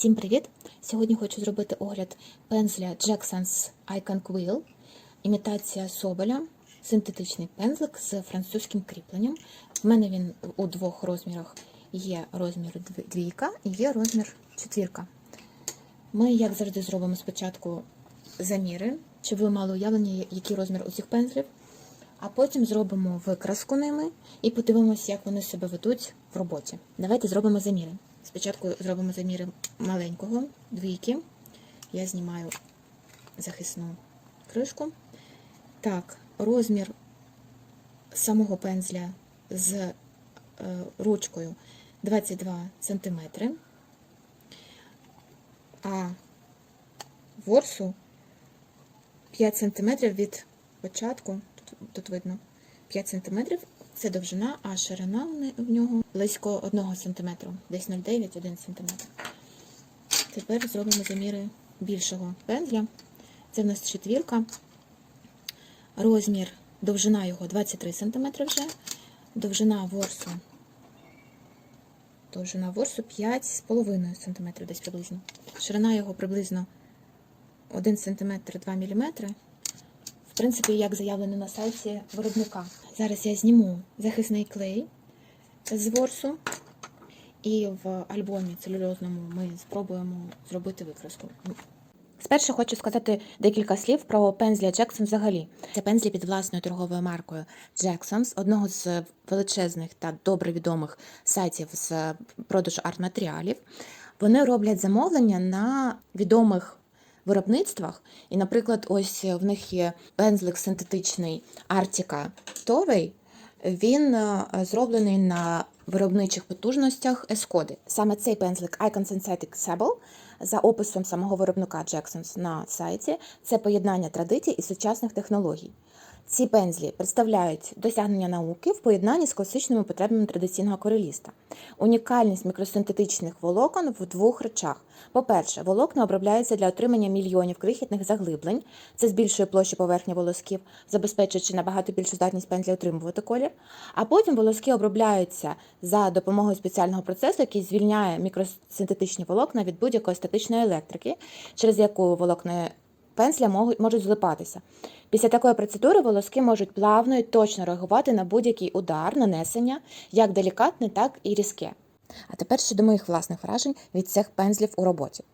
Всім привіт! Сьогодні хочу зробити огляд пензля Jackson's Icon Quill, імітація Соболя, синтетичний пензлик з французьким кріпленням. В мене він у двох розмірах є розмір двійка і є розмір четвірка. Ми, як завжди, зробимо спочатку заміри, щоб ви мали уявлення, який розмір у цих пензлів, а потім зробимо викраску ними і подивимося, як вони себе ведуть в роботі. Давайте зробимо заміри. Спочатку зробимо заміри маленького, двійки. Я знімаю захисну кришку. Так, розмір самого пензля з е, ручкою 22 см, а ворсу 5 см від початку, тут, тут видно 5 см, це довжина, а ширина в нього близько 1 см, десь 0,9-1 см. Тепер зробимо заміри більшого пензля. Це в нас четвірка. Розмір, довжина його 23 см вже, довжина ворсу. Довжина ворсу 5,5 см десь приблизно. Ширина його приблизно 1 см 2 мм. Принципі, як заявлено на сайті виробника. Зараз я зніму захисний клей з ворсу. І в альбомі целюльозному ми спробуємо зробити викраску. Спершу хочу сказати декілька слів про пензля Jackson взагалі. Це пензлі під власною торговою маркою Jackson's, одного з величезних та добре відомих сайтів з продажу арт-матеріалів. Вони роблять замовлення на відомих виробництвах. І, наприклад, ось в них є пензлик синтетичний Artica Товий, Він е, зроблений на виробничих потужностях Ескоди. Саме цей пензлик Icon Synthetic Sable за описом самого виробника Jackson's на сайті це поєднання традицій і сучасних технологій. Ці пензлі представляють досягнення науки в поєднанні з класичними потребами традиційного аквареліста. Унікальність мікросинтетичних волокон в двох речах. По-перше, волокна обробляються для отримання мільйонів крихітних заглиблень. Це збільшує площу поверхні волосків, забезпечуючи набагато більшу здатність пензля утримувати колір. А потім волоски обробляються за допомогою спеціального процесу, який звільняє мікросинтетичні волокна від будь-якої статичної електрики, через яку волокна пензля можуть, злипатися. Після такої процедури волоски можуть плавно і точно реагувати на будь-який удар, нанесення, як делікатне, так і різке. А тепер щодо моїх власних вражень від цих пензлів у роботі.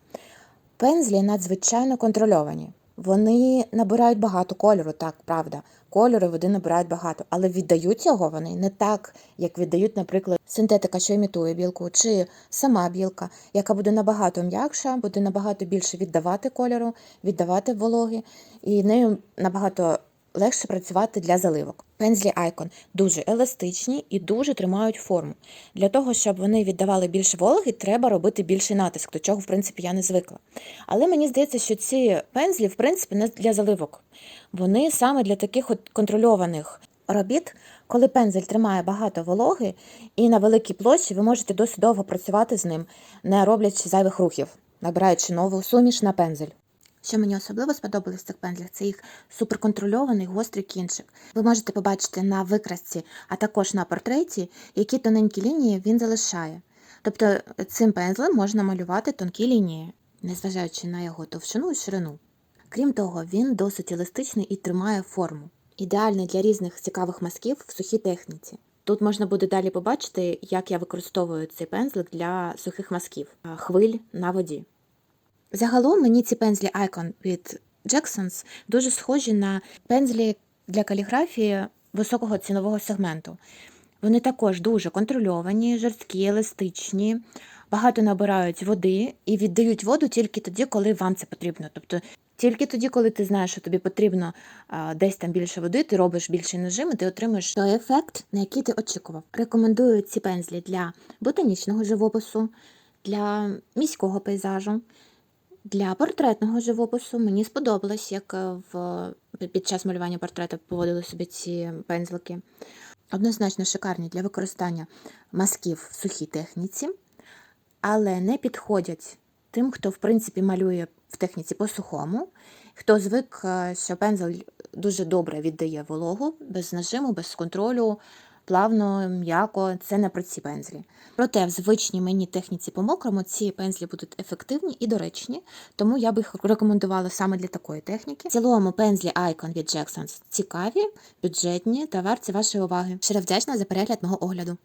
Пензлі надзвичайно контрольовані. Вони набирають багато кольору, так, правда. Кольори води набирають багато, але віддають його вони не так, як віддають, наприклад, синтетика, що імітує білку, чи сама білка, яка буде набагато м'якша, буде набагато більше віддавати кольору, віддавати вологи, і нею набагато легше працювати для заливок. Пензлі Icon дуже еластичні і дуже тримають форму. Для того, щоб вони віддавали більше вологи, треба робити більший натиск, до чого, в принципі, я не звикла. Але мені здається, що ці пензлі, в принципі, не для заливок. Вони саме для таких от контрольованих робіт, коли пензель тримає багато вологи, і на великій площі ви можете досить довго працювати з ним, не роблячи зайвих рухів, набираючи нову суміш на пензель. Що мені особливо сподобалось в цих пензлях, це їх суперконтрольований гострий кінчик. Ви можете побачити на викрасці, а також на портреті, які тоненькі лінії він залишає. Тобто цим пензлем можна малювати тонкі лінії, незважаючи на його товщину і ширину. Крім того, він досить еластичний і тримає форму. Ідеальний для різних цікавих мазків в сухій техніці. Тут можна буде далі побачити, як я використовую цей пензлик для сухих мазків, хвиль на воді. Загалом мені ці пензлі Icon від Jackson's дуже схожі на пензлі для каліграфії високого цінового сегменту. Вони також дуже контрольовані, жорсткі, еластичні, багато набирають води і віддають воду тільки тоді, коли вам це потрібно. Тобто тільки тоді, коли ти знаєш, що тобі потрібно а, десь там більше води, ти робиш більший нажим, і ти отримуєш той ефект, на який ти очікував. Рекомендую ці пензлі для ботанічного живопису, для міського пейзажу. Для портретного живопису мені сподобалось, як е, в під час малювання портрета поводили собі ці пензлики. Однозначно шикарні для використання мазків в сухій техніці, але не підходять тим, хто в принципі малює в техніці по-сухому, хто звик, е, що пензель дуже добре віддає вологу, без нажиму, без контролю, плавно, м'яко. Це не про ці пензлі. Проте в звичній мені техніці по мокрому ці пензлі будуть ефективні і доречні, тому я би їх рекомендувала саме для такої техніки. В цілому пензлі Icon від Jacksons цікаві, бюджетні та варті вашої уваги. Щиро вдячна за перегляд мого огляду.